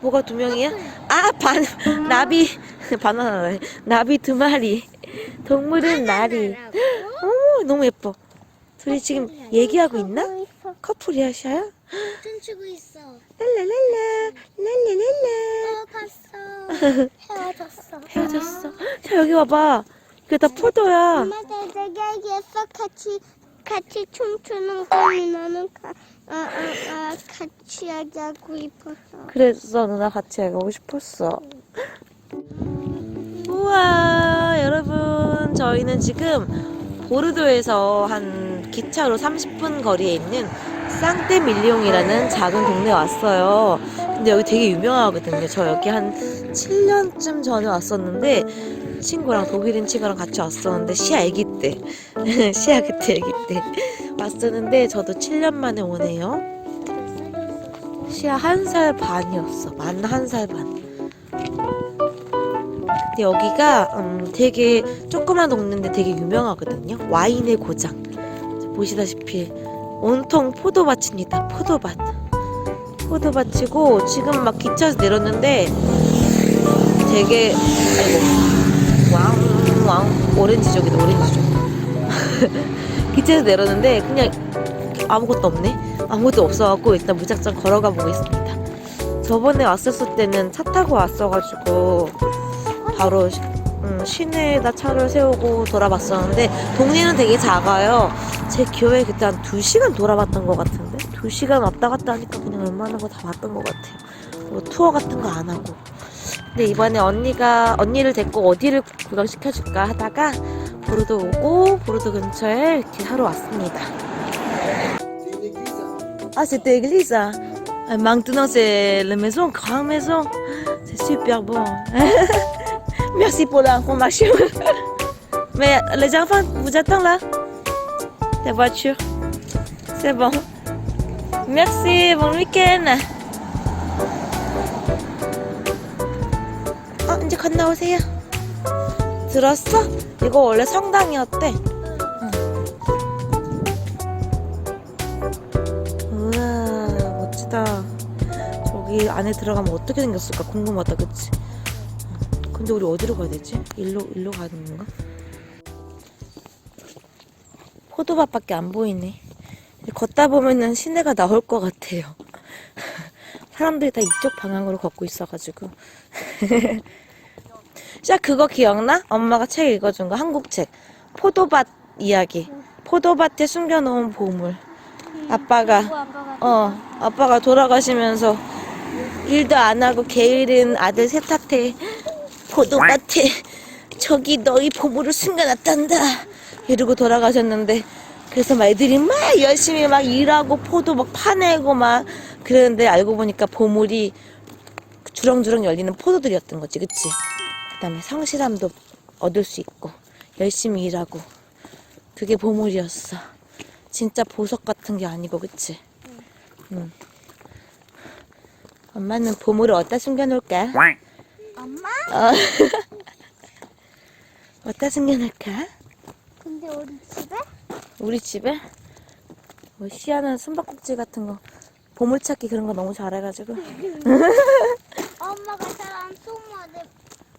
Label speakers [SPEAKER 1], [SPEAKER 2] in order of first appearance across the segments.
[SPEAKER 1] 뭐가 두 명이야? 아, 반, 나비. 바나나래. 나비 두 마리. 동물은 나리. 어머, 너무 예뻐. 둘이 지금 얘기하고 있나? 커플이야, 샤야?
[SPEAKER 2] 춤추고 있어.
[SPEAKER 1] 랄랄랄라, 랄랄랄라.
[SPEAKER 2] 어 봤어. 헤어졌어.
[SPEAKER 1] 헤어졌어. 자, 여기 와봐. 이거 다 포도야.
[SPEAKER 2] 엄마가 내가 얘기했어 같이 같이 춤추는 거니 나는 가, 아, 아, 아, 같이 하자고 싶어서.
[SPEAKER 1] 그래서 누나 같이 가고 싶었어. 우와, 여러분. 저희는 지금 보르도에서 한 기차로 30분 거리에 있는 상테밀리옹이라는 작은 동네에 왔어요. 근데 여기 되게 유명하거든요. 저 여기 한 7년쯤 전에 왔었는데 친구랑 독일인 친구랑 같이 왔었는데 시아 아기 때 시아 그때 아기 때 왔었는데 저도 7년 만에 오네요. 시아 한 살 반이었어. 만 한 살 반. 근데 여기가 음, 되게 조그만 동네인데 되게 유명하거든요. 와인의 고장. 보시다시피 온통 포도밭입니다. 포도밭. 포도밭이고 지금 막 기차에서 내렸는데 되게 아이고 왕, 왕 오렌지족이다 오렌지족. 기차에서 내렸는데 그냥 아무것도 없네. 아무것도 없어갖고 일단 무작정 걸어가 보겠습니다. 저번에 왔었을 때는 차 타고 왔어가지고 바로 시- 음, 시내에다 차를 세우고 돌아봤었는데 동네는 되게 작아요. 제 기억에 그때 한 2시간 돌아봤던 것 같은데 2시간 왔다 갔다 하니까 그냥 웬만한 거 다 봤던 것 같아요. 뭐 투어 같은 거 안 하고. 근데 이번에 언니가 언니를 데리고 어디를 구경시켜줄까 하다가 보르도 오고 보르도 근처에 이렇게 하러 왔습니다. Ah, c'était église. Euh, Maintenant, c'est la maison, grande maison. C'est super bon. Merci pour l'information. Mais les enfants vous attendent là La voiture. C'est bon. Merci, bon week-end. 건너오세요. 들었어? 이거 원래 성당이었대. 우와 멋지다 저기 안에 들어가면 어떻게 생겼을까 궁금하다 그치 근데 우리 어디로 가야 되지? 일로 일로 가야 되는 건가? 포도밭밖에 안 보이네 걷다 보면은 시내가 나올 것 같아요 사람들이 다 이쪽 방향으로 걷고 있어가지고 자 그거 기억나? 엄마가 책 읽어준 거 한국 책 포도밭 이야기 포도밭에 숨겨놓은 보물 아빠가 어, 아빠가 돌아가시면서 일도 안 하고 게으른 아들 셋한테 포도밭에 저기 너희 보물을 숨겨놨단다 이러고 돌아가셨는데 그래서 막 애들이 막 열심히 막 일하고 포도 막 파내고 막 그러는데 알고 보니까 보물이 주렁주렁 열리는 포도들이었던 거지 그치? 그 다음에 성실함도 얻을 수 있고 열심히 일하고 그게 보물이었어 진짜 보석 같은 게 아니고 그치? 응. 엄마는 보물을 어디다 숨겨놓을까?
[SPEAKER 2] 엄마?
[SPEAKER 1] 어. 어디다 숨겨놓을까?
[SPEAKER 2] 근데 우리 집에?
[SPEAKER 1] 우리 집에? 뭐 시아는 숨바꼭질 같은 거 보물찾기 그런 거 너무 잘해가지고
[SPEAKER 2] 엄마가 잘안 숨어대.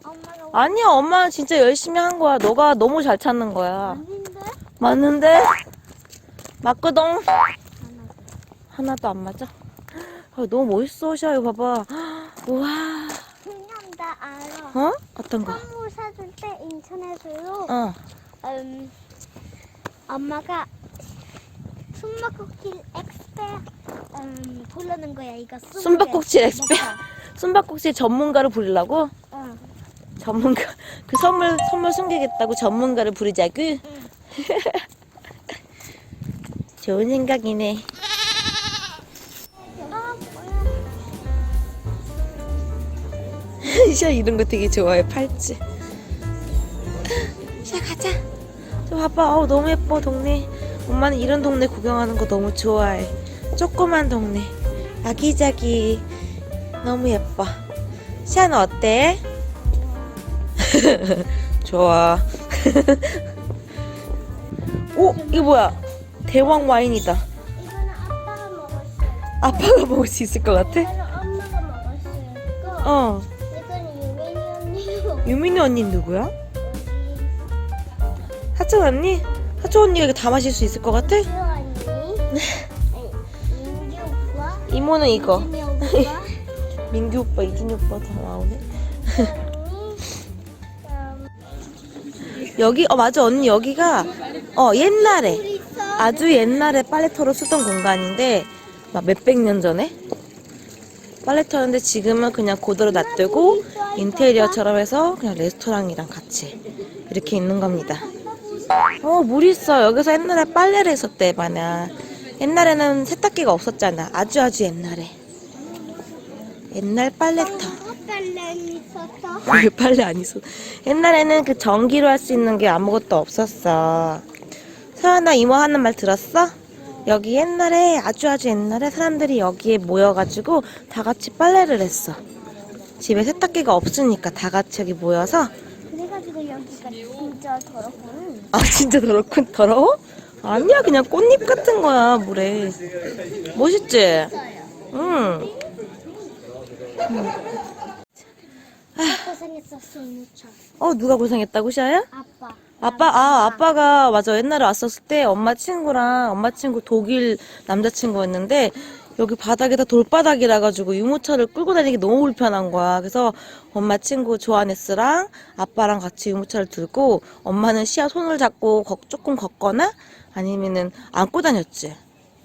[SPEAKER 2] 엄마가
[SPEAKER 1] 아니야 엄마는 진짜 열심히 한 거야 너가 너무 잘 찾는 거야
[SPEAKER 2] 아닌데?
[SPEAKER 1] 맞는데? 맞거든 하나도 안 맞아? 아, 너무 멋있어 시아 이거 봐봐 우와
[SPEAKER 2] 그냥 나 알아.
[SPEAKER 1] 어? 어떤 거?
[SPEAKER 2] 선물 사줄 때 인터넷으로
[SPEAKER 1] 어
[SPEAKER 2] 음, 엄마가 숨바꼭질 엑스페 음, 부르는 거야 이거 스무
[SPEAKER 1] 숨바꼭질
[SPEAKER 2] 개.
[SPEAKER 1] 엑스페?
[SPEAKER 2] 먹자.
[SPEAKER 1] 숨바꼭질 전문가를 부르려고?
[SPEAKER 2] 어.
[SPEAKER 1] 전문가 그 선물 선물 숨기겠다고 전문가를 부르자고 좋은 생각이네? 샤 이런 거 되게 좋아해 팔찌. 샤 가자. 저 봐봐. 어 너무 예뻐 동네. 엄마는 이런 동네 구경하는 거 너무 좋아해. 조그만 동네. 아기자기. 너무 예뻐. 샤는 어때? 좋아 오 이거 뭐야 대왕 와인이다
[SPEAKER 2] 이거는 아빠가 먹었어요.
[SPEAKER 1] 아빠가 먹을 수 있을 것 같아?
[SPEAKER 2] 이거는 엄마가 먹었어요.
[SPEAKER 1] 어.
[SPEAKER 2] 유민이 언니요.
[SPEAKER 1] 유민이 언니 누구야? 하천 언니? 하천 언니가 이거 다 마실 수 있을 것 같아?
[SPEAKER 2] 유 언니. 민규 오빠.
[SPEAKER 1] 이모는 이거.
[SPEAKER 2] 이진이 오빠.
[SPEAKER 1] 민규 오빠, 이준이 오빠 다 나오네. 여기, 어, 맞아. 언니 여기가, 어, 옛날에. 아주 옛날에 빨래터를 쓰던 공간인데, 막 몇백 년 전에? 빨래터였는데 지금은 그냥 그대로 놔두고, 인테리어처럼 해서 그냥 레스토랑이랑 같이 이렇게 있는 겁니다. 어, 물 있어. 여기서 옛날에 빨래를 했었대, 마냐. 옛날에는 세탁기가 없었잖아. 아주 아주 옛날에. 옛날 빨래터.
[SPEAKER 2] 빨래 있었어.
[SPEAKER 1] 왜 빨래 안 있어? 옛날에는 그 전기로 할 수 있는 게 아무것도 없었어. 서연아 이모 하는 말 들었어? 여기 옛날에 아주 아주 옛날에 사람들이 여기에 모여가지고 다 같이 빨래를 했어. 집에 세탁기가 없으니까 다 같이 여기 모여서
[SPEAKER 2] 그래가지고 여기가 진짜 더럽군.
[SPEAKER 1] 아 진짜 더럽군 더러워? 아니야 그냥 꽃잎 같은 거야 물에 멋있지? 응.
[SPEAKER 2] 고생했었어, 누차.
[SPEAKER 1] 어 누가 고생했다고 샤야?
[SPEAKER 2] 아빠.
[SPEAKER 1] 아빠, 아, 아빠가, 맞아. 옛날에 왔었을 때 엄마 친구랑 엄마 친구 독일 남자친구였는데, 여기 바닥에다 돌바닥이라 가지고 유모차를 끌고 다니기 너무 불편한 거야. 그래서 엄마 친구 조아네스랑 아빠랑 같이 유모차를 들고 엄마는 시아 손을 잡고 걷- 조금 걷거나 아니면은 안고 다녔지.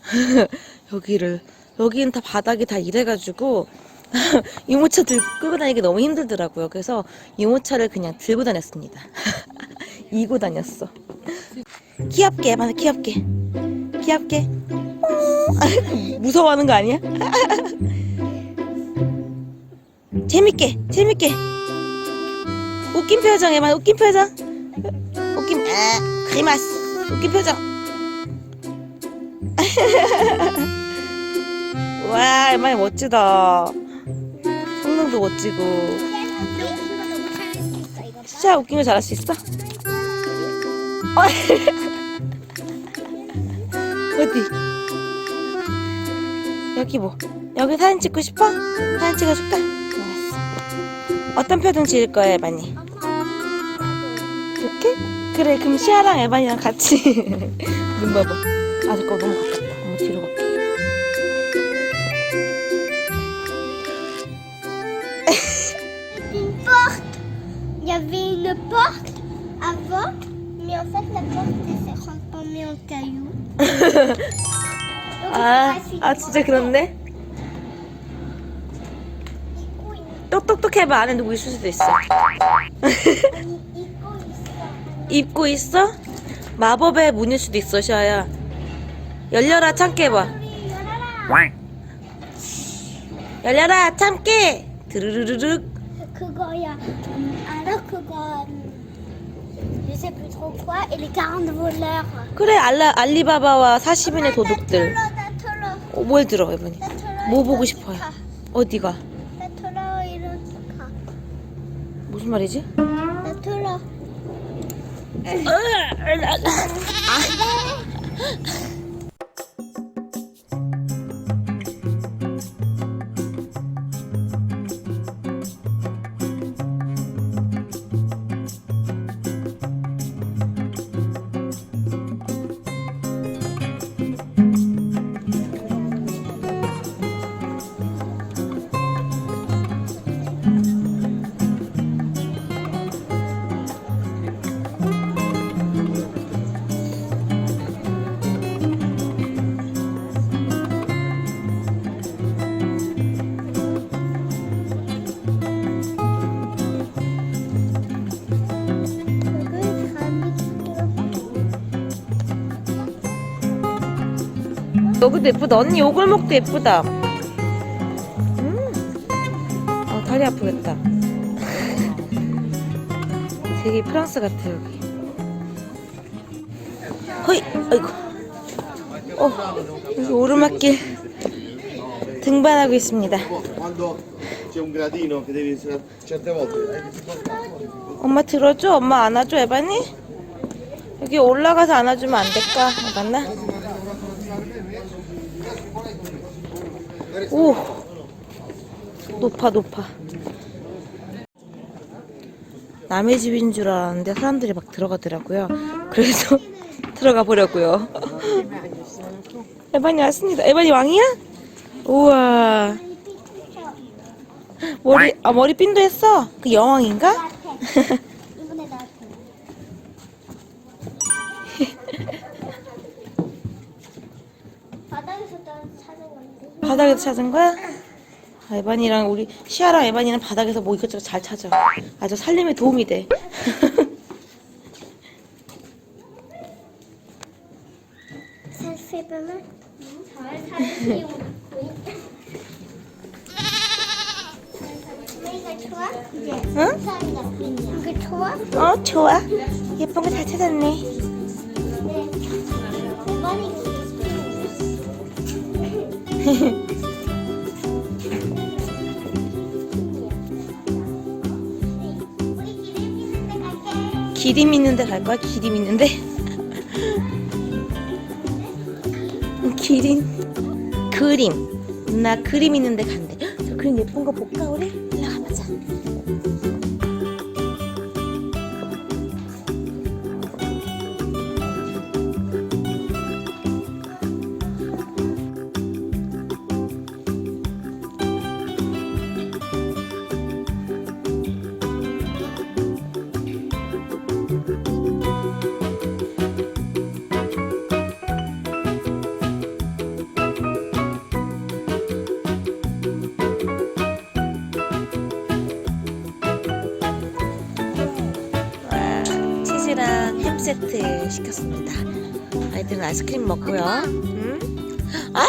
[SPEAKER 1] 여기를. 여기는 다 바닥이 다 이래가지고 유모차 들고 끌고 다니기 너무 힘들더라고요. 그래서 유모차를 그냥 들고 다녔습니다. 이고 다녔어. 귀엽게 해봐, 귀엽게. 귀엽게. 어, 무서워하는 거 아니야? 재밌게, 재밌게. 웃긴 표정 해봐, 웃긴 표정. 웃긴, 아, 크리마스. 웃긴 표정. 와, 얼마나 멋지다. 성능도 멋지고. 진짜 웃긴 거 잘할 수 있어? 어. 어디? 여기 뭐? 여기 사진 찍고 싶어? 사진 찍어줄까? 어떤 표정 지을 거야, 에반이? 이렇게? 그래, 그럼 시아랑 에반이랑 같이. 눈 봐봐. 아, 잠깐 너무 가깝다.
[SPEAKER 2] Une porte avant, mais en fait la porte elle s'est transformée en caillou.
[SPEAKER 1] 아, 아, 진짜 그렇네? 똑똑똑 해봐. 안에 누구 있을 수도 있어. 입고 있어? 마법의 문일 수도 있어, 샤야. 열려라, 참깨 해봐. 열려라, 참깨! 드르르르륵.
[SPEAKER 2] 그거야. 음, Je sais plus trop quoi. Et les 40 voleurs.
[SPEAKER 1] 그래, 알라, 알리바바와 40인의 도둑들.
[SPEAKER 2] 나 틀어.
[SPEAKER 1] 어, 뭘 들어, 이번에?
[SPEAKER 2] 나 틀어.
[SPEAKER 1] 뭐 보고 싶어요? 어디가?
[SPEAKER 2] 나 이렇게 가.
[SPEAKER 1] 무슨 말이지?
[SPEAKER 2] 나 틀어.
[SPEAKER 1] 여기도 예쁘다. 언니 요 골목도 예쁘다. 음. 어, 다리 아프겠다. 되게 프랑스 같아, 여기. 허이! 아이고. 어, 여기 오르막길 등반하고 있습니다.
[SPEAKER 3] Fuori.
[SPEAKER 1] 엄마 들어줘? 엄마 안아줘, 에바니? 여기 올라가서 안아주면 안 될까? 맞나? 오! 높아 높아 남의 집인 줄 알았는데 사람들이 막 들어가더라고요 그래서 들어가 보려고요 에반이 왔습니다 에반이 왕이야? 우와 머리 아 머리 핀도 했어? 그 여왕인가?
[SPEAKER 2] 나한테. 이번에 나한테. 바닥에서 찾아왔는데.
[SPEAKER 1] 바닥에서 찾은 거야? 아, 에반이랑 우리 시아랑 에반이는 바닥에서 뭐 이것저것 잘 찾아 아주 살림에 도움이 돼
[SPEAKER 2] 보면 잘 이거 좋아?
[SPEAKER 1] 응?
[SPEAKER 2] 이거 좋아?
[SPEAKER 1] 어 좋아 예쁜 거잘 찾았네
[SPEAKER 2] 네. 기름 있는데 갈게.
[SPEAKER 1] 기림 있는 데 갈 거야? 기림 있는 데? 기림 그림 나 그림 있는 데 간대 헉, 저 그림 예쁜 거 볼까 우리? 일로 가보자 시켰습니다. 아이들은 아이스크림 먹고요. 음? 아